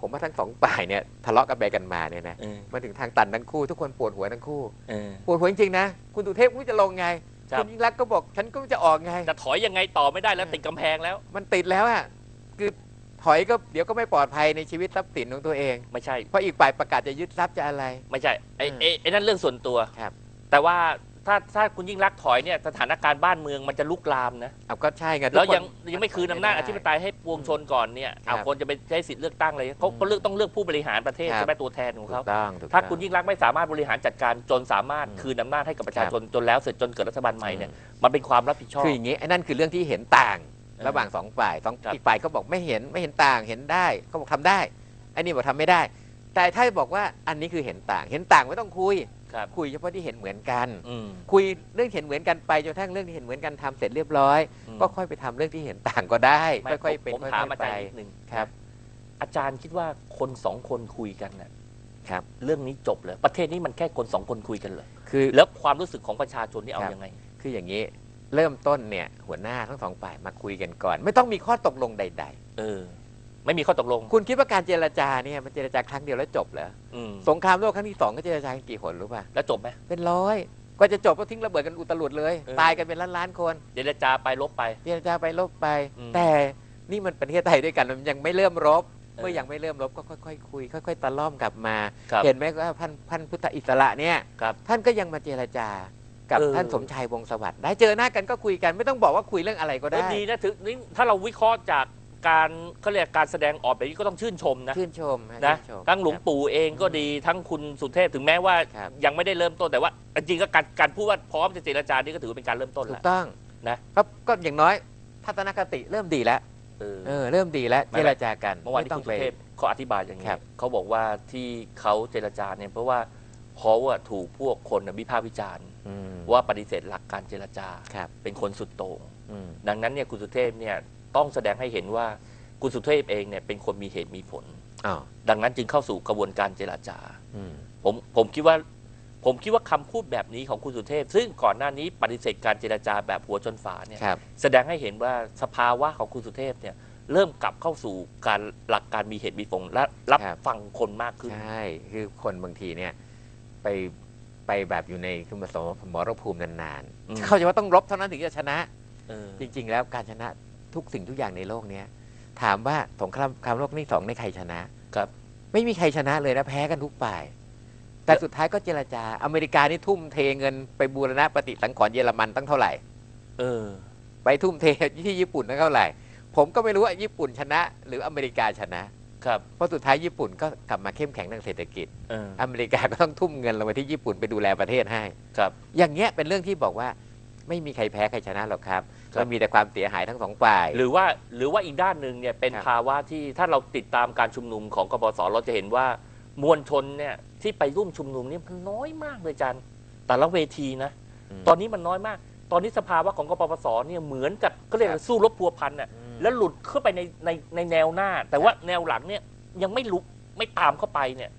Speaker 1: ผมว่าทั้งสองฝ่ายเนี่ยทะเลาะกันไปกันมาเนี่ยนะ
Speaker 2: เออ
Speaker 1: มาถึงทางตันทั้งคู่ทุกคนปวดหัวทั้งคู่
Speaker 2: เออ
Speaker 1: ปวดหัวจริงๆนะ คุณสุเทพไม่รู้จะลงไง
Speaker 2: ครับ
Speaker 1: คุณยิ่งรักษณ์ก็บอกฉันก็ไม่รู้จะออกไง
Speaker 2: จะถอยยังไงต่อไม่ได้แล้วติดกำแพงแล้ว
Speaker 1: มันติดแล้วอะคือถอยก็เดี๋ยวก็ไม่ปลอดภัยในชีวิตทรัพย์สินของตัวเอง
Speaker 2: ไม่ใช่
Speaker 1: เพราะอีกฝ่ายประกาศจะยึดทรัพย์จะอะไร
Speaker 2: ไม่ใช่ไอ้
Speaker 1: อืม
Speaker 2: ไอ้ไอ้นั่นเรื่องส่วนตัว
Speaker 1: ครับ
Speaker 2: แต่ว่าถ้าถ้าคุณยิ่งรักษณ์ถอยเนี่ยสถานการณ์บ้านเมืองมันจะลุกลามนะ
Speaker 1: เอาก็ใช่ไงทุก
Speaker 2: แล้ว
Speaker 1: คน
Speaker 2: ยังยังไม่คืนอำนาจอธิปไตยให้ปวงชนก่อนเนี่ย
Speaker 1: ครับ
Speaker 2: เอาคนจะไปใช้สิทธิ์เลือกตั้งอะไรเขาเขาเลือกต้องเลือกผู้บริหารประเทศ
Speaker 1: ครับ
Speaker 2: ใช่ไหมตัวแทนของ
Speaker 1: ถู
Speaker 2: เขา
Speaker 1: กต้องถูก
Speaker 2: ถ้า
Speaker 1: ต้อง
Speaker 2: คุณยิ่งรักษณ์ไม่สามารถบริหารจัดการจนสามารถ
Speaker 1: อืม
Speaker 2: คืนอำนาจให้กับประชา
Speaker 1: ครับ
Speaker 2: ชนจนแล้วเสร็จจนเกิดรัฐบาลใหม่เนี่ยมันเป็นความรับผิดชอบ
Speaker 1: คืออย่างนี้ไอ้นั่นคือเรื่องที่เห็นต่าง
Speaker 2: ออ
Speaker 1: ระหว่างสองฝ่ายสอง
Speaker 2: ครับ
Speaker 1: อีกฝ่ายเขาบอกไม่เห็นไม่เห็นต่างเห็นได้เขาบอกทำได้อันนี้บอกทำไม่ได้ แต่ถ้าบอกว่าอันนี้คือเห็นต่าง เห็นต่างไม่ต้องคุย
Speaker 2: ครับ
Speaker 1: คุยเฉพาะที่เห็นเหมือนกัน
Speaker 2: อืม
Speaker 1: คุยเรื่องเห็นเหมือนกันไปจนกระทั่งเรื่องที่เห็นเหมือนกันทำเสร็จเรียบร้อย
Speaker 2: อืม
Speaker 1: ก็ค่อยไปทำเรื่องที่เห็นต่างก็ได้
Speaker 2: ไม่
Speaker 1: ค่อยๆเป็น
Speaker 2: ผม
Speaker 1: ค่
Speaker 2: ถาม
Speaker 1: อย
Speaker 2: อา
Speaker 1: ๆไป
Speaker 2: จารย์นิดหนึ่ง
Speaker 1: ครับ
Speaker 2: อาจารย์คิดว่าคนสองคนคุยกันน่ะ
Speaker 1: ครับ
Speaker 2: เรื่องนี้จบเลย ประเทศนี้มันแค่คนสองคนคุยกันเหรอ
Speaker 1: คือ
Speaker 2: แล้วความรู้สึกของประชาชนนี่เอา
Speaker 1: ครับ
Speaker 2: ยังไง
Speaker 1: คืออย่างนี้เริ่มต้นเนี่ยหัวหน้าทั้งสองฝ่ายมาคุยกันก่อน ไม่ต้องมีข้อตกลงใด
Speaker 2: เออ ไม่มีข้อตกลง
Speaker 1: ๆคุณคิดว่าการเจรจาเนี่ยมันเจรจาครั้งเดียวแล้วจบเหรอ
Speaker 2: อืม
Speaker 1: สงครามโลกครั้งที่สองก็เจรจากันกี่คนรู้ป่ะ
Speaker 2: แล้วจบไหม
Speaker 1: เป็นร้อยกว่าจะจบก็ทิ้งระเบิดกันอุตลุดเลย
Speaker 2: เออ
Speaker 1: ตายกันเป็นล้านล้านๆคน
Speaker 2: เจรจาไปลบไป
Speaker 1: เจรจาไปลบไป
Speaker 2: อืม
Speaker 1: แต่นี่มันประเทศไทยด้วยกันมันยังไม่เริ่มรบ
Speaker 2: เออ
Speaker 1: เมื่อยังไม่เริ่มรบก็ค่อยๆคุย ค่อย ๆตะล่อมกลับมา
Speaker 2: ครับ
Speaker 1: เห็นไหมว่าท่านท่านพุทธอิสระเนี่ย
Speaker 2: ครับ
Speaker 1: ท่านก็ยังมาเจรจากับ
Speaker 2: เออ
Speaker 1: ท่านสมชายวงศ์สวัสดิ์ได้เจอหน้ากันก็คุยกันไม่ต้องบอกว่าคุยเรื่องอะไรก็
Speaker 2: เอ
Speaker 1: ได้
Speaker 2: อดีนะถึงนี่ถ้าเราวิเคราะห์จาก การเขาเรียกการแสดงออกแบบนี้ก็ต้องชื่นชมนะ
Speaker 1: ชื่นชมฮ
Speaker 2: นะ
Speaker 1: ชื่ชม
Speaker 2: ทั้งหลวง
Speaker 1: ครับ
Speaker 2: ปู่เองก็ดีทั้งคุณสุเทพถึงแม้ว่า
Speaker 1: ครับ
Speaker 2: ยังไม่ได้เริ่มต้นแต่ว่า จริงๆก็การการพูดว่าพร้อมจะเจรจานี่ก็ถือว่าเป็นการเริ่มต้น
Speaker 1: ถู
Speaker 2: แล้
Speaker 1: ก
Speaker 2: ว
Speaker 1: ต้อง
Speaker 2: นะ
Speaker 1: ก็ก็อย่างน้อยทัศนคติเริ่มดีแล้ว
Speaker 2: เออ
Speaker 1: เออเริ่มดีแล้ว
Speaker 2: ไม่
Speaker 1: เจ
Speaker 2: ไม่
Speaker 1: รจากัน
Speaker 2: เมื่อวาน
Speaker 1: ไม่
Speaker 2: ที่
Speaker 1: ต้อ
Speaker 2: คุ
Speaker 1: ง
Speaker 2: ณ
Speaker 1: ไป
Speaker 2: สุเทพเขาอธิบายอย่าง
Speaker 1: ค
Speaker 2: นี้
Speaker 1: รับ
Speaker 2: เขาบอกว่าที่เขาเจรจาเนี่ยเพราะว่าเขาอะถูกพวกคนน่ะวิพากษ์วิจารณ์
Speaker 1: อืม
Speaker 2: ว่าปฏิเสธหลักการเจรจา
Speaker 1: ครับ
Speaker 2: เป็นคนสุดโต่ง
Speaker 1: อืม
Speaker 2: ดังนั้นเนี่ยคุณสุเทพเนี่ย ต้องแสดงให้เห็นว่าคุณสุเทพเองเนี่ยเป็นคนมีเหตุมีผล
Speaker 1: อ๋อ
Speaker 2: ดังนั้นจึงเข้าสู่กระบวนการเจรจา
Speaker 1: อืม
Speaker 2: ผมผมคิดว่า ผมคิดว่าคำพูดแบบนี้ของคุณสุเทพ ซึ่งก่อนหน้านี้ปฏิเสธการเจรจาแบบหัวจนฝาเนี่ย
Speaker 1: ครับ
Speaker 2: แสดงให้เห็นว่าสภาวะของคุณสุเทพเนี่ยเริ่มกลับเข้าสู่การหลักการมีเหตุมีผลและรับ
Speaker 1: ครับ
Speaker 2: ฟังคนมากขึ้น
Speaker 1: ใช่คือคนบางทีเนี่ยไปไปแบบอยู่ในคือมาสมสมรภูมินาน
Speaker 2: อืม
Speaker 1: ๆเข้าใจว่าต้องรบเท่านั้นถึงจะชนะ
Speaker 2: เออ
Speaker 1: จริง ๆ แล้วการชนะ ทุกสิ่งทุกอย่างในโลกเนี้ย ถามว่าสงครามครามโลกครั้งที่สองในใครชนะ
Speaker 2: ครับ
Speaker 1: ไม่มีใครชนะเลยนะแพ้กันทุกฝ่าย แต่สุดท้ายก็เจรจา อเมริกานี่ทุ่มเทเงินไปบูรณะปฏิสังขรณ์เยอรมันตั้งเท่าไหร่
Speaker 2: เออ
Speaker 1: ไปทุ่มเทที่ญี่ปุ่นตั้งเท่าไหร่ ผมก็ไม่รู้ว่าญี่ปุ่นชนะ หรืออเมริกาชนะ
Speaker 2: ครับ
Speaker 1: เพราะสุดท้ายญี่ปุ่นก็กลับมาเข้มแข็งทางเศรษฐกิจ
Speaker 2: เออ
Speaker 1: อเมริกาก็ต้องทุ่มเงินลงไปที่ญี่ปุ่นไปดูแลประเทศให้
Speaker 2: ครับ
Speaker 1: อย่างเงี้ยเป็นเรื่องที่บอกว่าไม่มีใครแพ้ใครชนะหรอกครับ
Speaker 2: ครับ
Speaker 1: มันมีแต่ความเสียหายทั้งสองฝ่าย
Speaker 2: หรือว่าหรือว่าอีกด้านหนึ่งเนี่ยเป็น
Speaker 1: ครับ
Speaker 2: ภาวะที่ถ้าเราติดตามการชุมนุมของกบศเราจะเห็นว่ามวลชนเนี่ยที่ไปร่วมชุมนุมนี่มันน้อยมากเลยจันแต่ละเวทีนะ
Speaker 1: ม
Speaker 2: ตอนนี้มันน้อยมาก ตอนนี้สภาวะของกปปสเนี่ยเหมือนกับก็เรียก
Speaker 1: ครั
Speaker 2: ว่า
Speaker 1: บ
Speaker 2: สู้รบพัวพันอะ
Speaker 1: อืม
Speaker 2: แล้วหลุดเข้าไปในในในแนวหน้า แต่ว่าแนวหลังเนี่ยยังไม่ลุกไม่ตามเข้าไปเนี่ย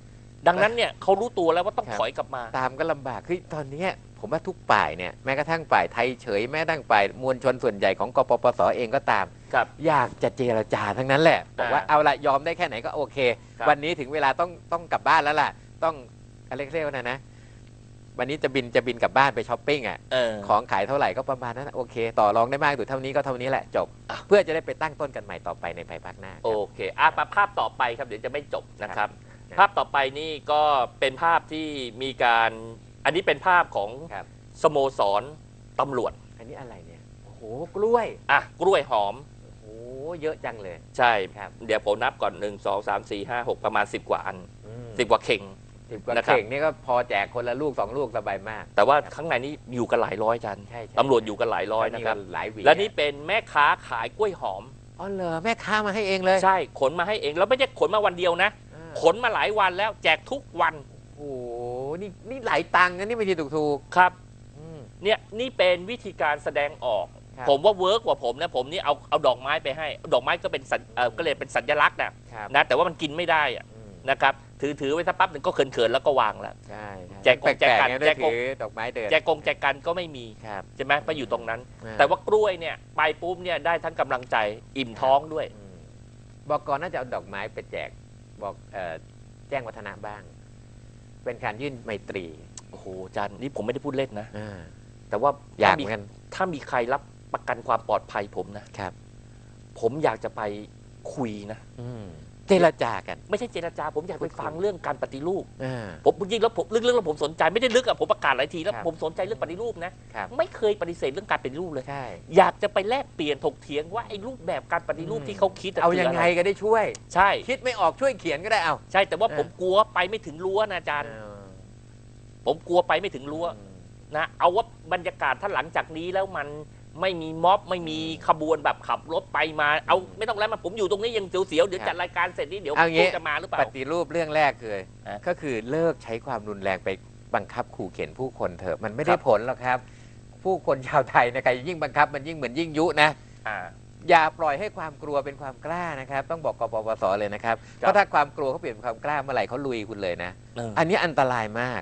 Speaker 2: ดังนั้นเนี่ยเขารู้ตัวแล้วว่าต้อง
Speaker 1: ครับ
Speaker 2: ถอยกลับมา
Speaker 1: ตามก็ลำบากคือตอนเนี้ย ผมว่าทุกฝ่ายเนี่ยแม้กระทั่งฝ่ายไทยเฉยแม้กระทั่งฝ่ายมวลชนส่วนใหญ่ของกปปสเองก็ตาม
Speaker 2: ครับ
Speaker 1: อยากจะเจรจาทั้งนั้นแหละบอกว่า
Speaker 2: อ่า
Speaker 1: เอาละยอมได้แค่ไหนก็โอเค
Speaker 2: ครับ
Speaker 1: วันนี้ถึงเวลาต้องต้องกลับบ้านแล้วล่ะ ต้องอะไรเรียกว่านะนะ วันนี้จะบินจะบินกลับบ้านไปช้อปปิ้งอะ
Speaker 2: เออ
Speaker 1: ของขายเท่าไหร่ก็ประมาณนั้นนะโอเค ต่อรองได้มากถึงเท่านี้ก็เท่านี้แหละจบ
Speaker 2: อะ
Speaker 1: เพื่อจะได้ไปตั้งต้นกันใหม่ต่อไปในภายภาคหน้า
Speaker 2: โอเคอะมาภาพต่อไปครับเดี๋ยวจะไม่จบนะครับ
Speaker 1: ครับ
Speaker 2: ภาพต่อไปนี่ก็เป็นภาพที่มีการ อันนี้เป็นภาพของ
Speaker 1: ครับ
Speaker 2: สโมสรตำรวจ
Speaker 1: อันนี้อะไรเนี่ยโอ้โหกล้วย
Speaker 2: อะกล้วยหอม
Speaker 1: โอ้โหเยอะจังเลย
Speaker 2: ใช่
Speaker 1: ครับ
Speaker 2: เดี๋ยวผมนับก่อน 1 2 3 4 5 6 ประมาณ 10 กว่าอัน
Speaker 1: อืม
Speaker 2: 10 กว่าเข่ง
Speaker 1: สิบกว่า
Speaker 2: นะครับ
Speaker 1: เข่งนี่ก็พอแจกคนละลูกสองลูกสบายมาก
Speaker 2: แต่ว่าข้างในนี้อยู่กันหลายร้อยจัน
Speaker 1: ใช่ใช่
Speaker 2: ตำรวจอยู่กันหลายร้อยนะครับ
Speaker 1: ก็หลายหวี
Speaker 2: และนี่เป็นแม่ค้าขายกล้วยหอม
Speaker 1: อ๋อเหรอแม่ค้ามาให้เองเลย
Speaker 2: ใช่ขนมาให้เองแล้วไม่ใช่ขนมาวันเดียวนะ
Speaker 1: อ่า
Speaker 2: ขนมาหลายวันแล้วแจกทุกวัน
Speaker 1: โอ้โห นี่นี่หลายตังค์นะนี่ไม่ใช่ถูกถูก
Speaker 2: ครับ
Speaker 1: ๆอืม
Speaker 2: เนี่ยนี่เป็นวิธีการแสดงออก
Speaker 1: ครับ
Speaker 2: ผมว่าเวิร์กกว่าผมนะผมนี่เอาเอาดอกไม้ไปให้ ดอกไม้ก็เป็นสัญเอ่อก็เลยเป็นสัญลักษณ์นะครับนะแต่ว่ามันกินไม่ได้อะ
Speaker 1: อืม
Speaker 2: นะครับถือถือไว้สักแป๊บหนึ่งก็เขินๆแล้วก็วางแล้ว
Speaker 1: ใช่ใช่
Speaker 2: แจกกงแจกกัน
Speaker 1: ปลๆไง
Speaker 2: แจกกง
Speaker 1: ถือดอกไม้เดิน
Speaker 2: แจกกงแจกกันก็ไม่มี
Speaker 1: ครับ
Speaker 2: ใช่ไหมไปอยู่ตรงนั้น
Speaker 1: อ่
Speaker 2: แต่ว่ากล้วยเนี่ยไปปุ๊บเนี่ยได้ทั้งกำลังใจอิ่มท้องด้วย
Speaker 1: อืมบอกก่อนน่าจะเอาดอกไม้ไปแจกบอกเอ่อแจ้งวัฒนะบ้าง เป็นการยื่นไมตรี
Speaker 2: โอ้โหอาจันนี่ผมไม่ได้พูดเล่นนะ
Speaker 1: อ่า
Speaker 2: แต่ว่า
Speaker 1: อยาก
Speaker 2: ถ้า
Speaker 1: เห
Speaker 2: มี
Speaker 1: มือนกัน
Speaker 2: ถ้ามีใครรับประกันความปลอดภัยผมนะ
Speaker 1: ครับ
Speaker 2: ผมอยากจะไปคุยนะ
Speaker 1: อืม เจรจากัน
Speaker 2: ไม่ใช่เจรจา ผมอยากไป
Speaker 1: คุยๆ
Speaker 2: ฟังเรื่องการปฏิรูป
Speaker 1: อ่า
Speaker 2: ผมจริงๆแล้วผมลึกๆแล้วผมสนใจไม่ได้ลึกอะผมประกาศหลายทีแล้ว
Speaker 1: ครับ
Speaker 2: ผมสนใจเรื่องปฏิรูปนะ
Speaker 1: ครับ
Speaker 2: ไม่เคยปฏิเสธเรื่องการปฏิรูปเลย
Speaker 1: ใช่
Speaker 2: อยากจะไปแลกเปลี่ยนถกเถียงว่าไอ้รูปแบบการปฏิรูป
Speaker 1: อืม
Speaker 2: ที่เขาคิดะ
Speaker 1: เอา
Speaker 2: คื
Speaker 1: ยังไงะ
Speaker 2: ร
Speaker 1: ก็ได้ช่วย
Speaker 2: ใช่
Speaker 1: คิดไม่ออกช่วยเขียนก็ได้เอา
Speaker 2: ใช่แต่ว่า
Speaker 1: เออ
Speaker 2: ผมกลัวไปไม่ถึงรั้วนะอาจารย์
Speaker 1: เออ
Speaker 2: ผมกลัวไปไม่ถึงรั้ว
Speaker 1: อืม
Speaker 2: นะเอาว่าบรรยากาศถ้าหลังจากนี้แล้วมัน ไม่มีม็อบไม่มีขบวนแบบขับรถไปมา เอาไม่ต้องแล้วมาผมอยู่ตรงนี้ยังเสียวๆเดี๋ยว
Speaker 1: ครับ
Speaker 2: จัดรายการเสร็จนี่เดี๋ยว
Speaker 1: เอางี้
Speaker 2: พวกจะมาหรือเปล่า
Speaker 1: ปฏิรูปเรื่องแรกคือ
Speaker 2: ฮะ
Speaker 1: ก็คือเลิกใช้ความรุนแรงไปบังคับขู่เข็นผู้คนเถอะมันไม่
Speaker 2: ค
Speaker 1: ได้
Speaker 2: รับ
Speaker 1: ผลหรอกครับ ผู้คนชาวไทยนะใครยิ่งบังคับมันยิ่งเหมือนยิ่งยุนะ
Speaker 2: อ่า
Speaker 1: อย่าปล่อยให้ความกลัวเป็นความกล้านะครับ ต้องบอกกปปสเลยนะครับ เพราะถ้าความกลัวเขาเปลี่ยนเป็นความกล้าเมื่อไหร่เขาลุยคุณเลยนะ
Speaker 2: เออ
Speaker 1: อันนี้อันตรายมาก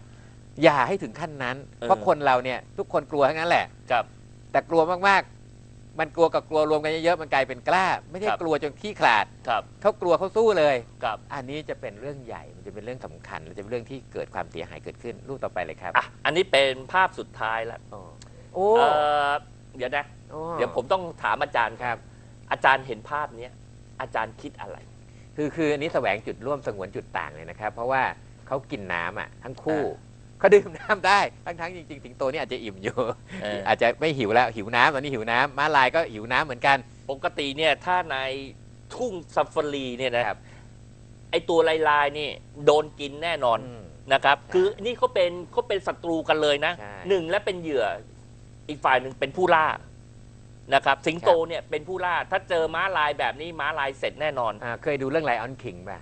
Speaker 1: อย่าให้ถึงขั้นนั้น
Speaker 2: เออ
Speaker 1: เพราะคนเราเนี่ยทุกคนกลัวทั้งนั้นแหละ
Speaker 2: ครับ
Speaker 1: แต่กลัวมากๆ มันกลัวกับกลัวรวมกันเยอะๆมันกลายเป็นกล้า ไม่ใช่
Speaker 2: ครับ
Speaker 1: กลัวจนขี้ขลาด
Speaker 2: ครับ
Speaker 1: เขากลัวเขาสู้เลย
Speaker 2: ครับ
Speaker 1: อันนี้จะเป็นเรื่องใหญ่มันจะเป็นเรื่องสำคัญและจะเป็นเรื่องที่เกิดความเสียหายเกิดขึ้นรูปต่อไปเลยครับ
Speaker 2: อะอันนี้เป็นภาพสุดท้ายแล้ว
Speaker 1: โอ้โอ้
Speaker 2: เออเดี๋ยวนะ
Speaker 1: โอ้
Speaker 2: เดี๋ยวผมต้องถามอาจารย์
Speaker 1: ครับ
Speaker 2: อาจารย์เห็นภาพเนี้ยอาจารย์คิดอะไร
Speaker 1: คือคืออันนี้แสวงจุดร่วมสงวนจุดต่างเลยนะครับ เพราะว่าเขากินน้ำอะทั้งคู่ เขาดื่มน้ำได้ทั้งทั้งๆจริงๆสิงโตนี่อาจจะอิ่มอยู่
Speaker 2: เออ
Speaker 1: อาจจะไม่หิวแล้วหิวน้ำตอนนี้หิวน้ำม้าลายก็หิวน้ำเหมือนกัน
Speaker 2: ปกติเนี่ยถ้าในทุ่งซัฟฟารีเนี่ยนะครับไอตัวลายลายๆนี่โดนกินแน่นอน
Speaker 1: อืม
Speaker 2: นะครับ
Speaker 1: ใช่
Speaker 2: คือนี่เขาเป็นเขาเป็นศัตรูกันเลยนะ
Speaker 1: ใช่
Speaker 2: หนึ่งและเป็นเหยื่ออีกฝ่ายหนึ่งเป็นผู้ล่านะครับสิงโตเนี่ยเป็นผู้ล่าถ้าเจอม้าลายแบบนี้ม้าลายเสร็จแน่นอน
Speaker 1: อ่าเคยดูเรื่องไลออนคิงป่ะ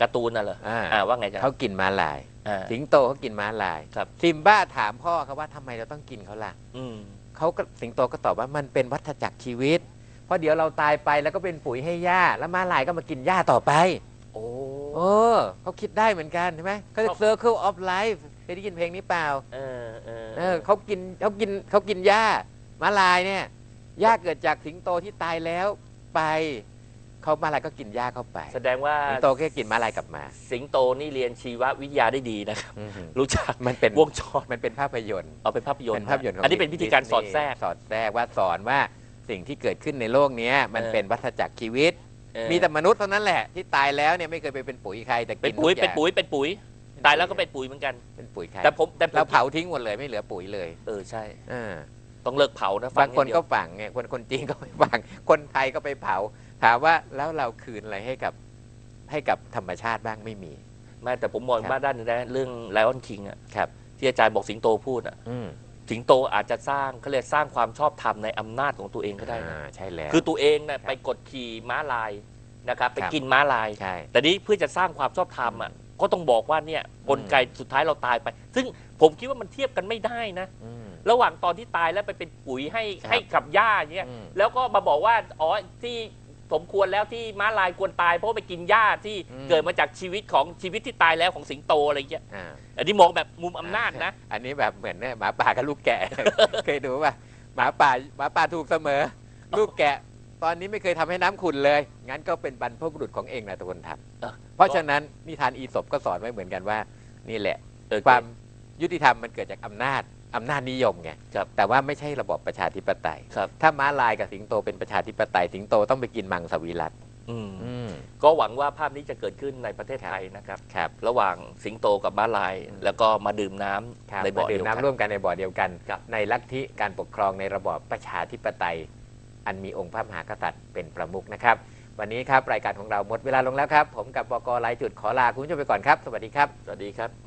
Speaker 2: การ์ตูนน่ะเหรอ
Speaker 1: อ่า
Speaker 2: อ่าว่าไงจ๊ะ
Speaker 1: เขากินม้าลาย
Speaker 2: อ่า
Speaker 1: สิงโตเขากินม้าลาย
Speaker 2: ครับ
Speaker 1: ซิมบ้าถามพ่อเขาว่าทำไมเราต้องกินเขาล่ะ
Speaker 2: อืม
Speaker 1: เขาก็สิงโตก็ตอบว่ามันเป็นวัฏจักรชีวิต เพราะเดี๋ยวเราตายไปแล้วก็เป็นปุ๋ยให้หญ้า แล้วม้าลายก็มากินหญ้าต่อไป
Speaker 2: โอ้
Speaker 1: โอ้เขาคิดได้เหมือนกันใช่ไหมเขา
Speaker 2: ครับ
Speaker 1: Circle of Life เคยได้ยินเพลงนี้เปล่า
Speaker 2: เออเออ
Speaker 1: เออเขากินเขากินเขากินหญ้าม้าลายเนี่ยหญ้าเกิดจากสิงโตที่ตายแล้วไป เขาม้าลายก็กินหญ้าเข้าไป
Speaker 2: แสดงว่า
Speaker 1: สิงโตแค่กินม้าลายกลับมา
Speaker 2: สิงโตนี่เรียนชีววิทยาได้ดีนะครับ
Speaker 1: อื้อหือ
Speaker 2: รู้จัก
Speaker 1: มันเป็น
Speaker 2: วงจร
Speaker 1: มันเป็นภาพยนตร์
Speaker 2: เอาเป็นภาพยนตร์
Speaker 1: เป็นภาพยนตร์ขง
Speaker 2: อันนี้เป็นวิธีการสอดแทรก
Speaker 1: สอดแทรกว่าสอนว่าสิ่งที่เกิดขึ้นในโลกเนี้ยมัน
Speaker 2: เออ
Speaker 1: เป็นวัฏจักรชีวิต
Speaker 2: เออ
Speaker 1: มีแต่มนุษย์เท่านั้นแหละที่ตายแล้วเนี่ยไม่เคยไปเป็นปุ๋ยใครแต่
Speaker 2: เป็
Speaker 1: กิ
Speaker 2: น
Speaker 1: น
Speaker 2: ปุ๋ย
Speaker 1: ทุกอ
Speaker 2: เป็น
Speaker 1: ย่าง
Speaker 2: ปุ๋ยเป็นปุ๋ย ตายแล้วก็เป็นปุ๋ยเหมือนกัน
Speaker 1: เป็นปุ๋ยใคร
Speaker 2: แต่ผมแต่ผม
Speaker 1: เราเผาทิ้งหมดเลยไม่เหลือปุ๋ยเลย
Speaker 2: เออใช่
Speaker 1: เออ
Speaker 2: ต้องเลิกเผานะฟั
Speaker 1: บางคน
Speaker 2: อย่
Speaker 1: ก็
Speaker 2: เดียว
Speaker 1: ฝังไงคนคนจีนก็ไปฝังคนไทยก็ไปเผา ถามว่าแล้วเราคืนอะไรให้กับให้กับธรรมชาติบ้างไม่มี
Speaker 2: ไม่แต่ผมมอง
Speaker 1: ครับ
Speaker 2: ว่าด้านหนึงนะเรื่องไลออนคิงอะ
Speaker 1: ครับ
Speaker 2: ที่อาจารย์บอกสิงโตพูดอะ
Speaker 1: อืม
Speaker 2: สิงโตอาจจะสร้างเขาเรียกสร้างความชอบธรรมในอำนาจของตัวเองก็ได้นะ
Speaker 1: อ่าใช่แล้ว
Speaker 2: คือตัวเองเนี่ย
Speaker 1: ครับ
Speaker 2: ไปกดขี่ม้าลายนะครับไป
Speaker 1: ครับ
Speaker 2: กินม้าลาย
Speaker 1: ใช่
Speaker 2: แต่นี้เพื่อจะสร้างความชอบธรรมอะก็ต้องบอกว่าเนี่ย
Speaker 1: อืม
Speaker 2: กลไกสุดท้ายเราตายไป ซึ่งผมคิดว่ามันเทียบกันไม่ได้นะ
Speaker 1: อืม
Speaker 2: ระหว่างตอนที่ตายแล้วไปเป็นปุ๋ยให้
Speaker 1: ครับ
Speaker 2: ให้กับหญ้าอย่างเงี้ย
Speaker 1: อืม
Speaker 2: แล้วก็มาบอกว่าอ๋อที่ สมควรแล้วที่ม้าลายควรตายเพราะว่าไปกินหญ้าที่
Speaker 1: อืม
Speaker 2: เกิดมาจากชีวิตของชีวิตที่ตายแล้วของสิงโตอะไรเงี้ย
Speaker 1: อ่า
Speaker 2: อันนี้มองแบบมุมอำนาจนะ
Speaker 1: อันนี้แบบเหมือนเนี่ยหมาป่ากับลูกแกะ เคยดูป่ะหมาป่าหมาป่าถูกเสมอ ลูกแกะ ตอนนี้ไม่เคยทำให้น้ำขุ่นเลย งั้นก็เป็นบรรพบุรุษของเองนะทุกคนท
Speaker 2: เออำ
Speaker 1: เพราะฉะนั้นนิทานอีสปก็สอนไว้เหมือนกันว่า นี่แหละ
Speaker 2: เออ
Speaker 1: ความยุติธรรมมันเกิดจากอำนาจ อำนาจนิยมไง
Speaker 2: ครับ
Speaker 1: แต่ว่าไม่ใช่ระบอบประชาธิปไตย
Speaker 2: ครับ
Speaker 1: ถ้าม้าลายกับสิงโตเป็นประชาธิปไตย สิงโตต้องไปกินมังสวิรัต
Speaker 2: อืม
Speaker 1: อืม
Speaker 2: ก็หวังว่าภาพนี้จะเกิดขึ้นในประเทศ
Speaker 1: ครับ
Speaker 2: ไทยนะครับ
Speaker 1: ครับ
Speaker 2: ระหว่างสิงโตกับม้าลาย
Speaker 1: อืม
Speaker 2: แล้วก็มาดื่มน้ำ
Speaker 1: ครับ
Speaker 2: ในบ่อ
Speaker 1: มา
Speaker 2: เดี
Speaker 1: ดื่
Speaker 2: ย
Speaker 1: ม
Speaker 2: วกัน
Speaker 1: น้ำร่วมกันในบ่อเดียวกัน
Speaker 2: ครับ
Speaker 1: ในลัทธิการปกครองในระบอบประชาธิปไตย อันมีองค์พระมหากษัตริย์เป็นประมุขนะครับ วันนี้ครับรายการของเราหมดเวลาลงแล้วครับ ผมกับบกรายจุดขอลาคุณผู้ชมไปก่อนครับ สวัสดีครับ
Speaker 2: สวัสดีครับ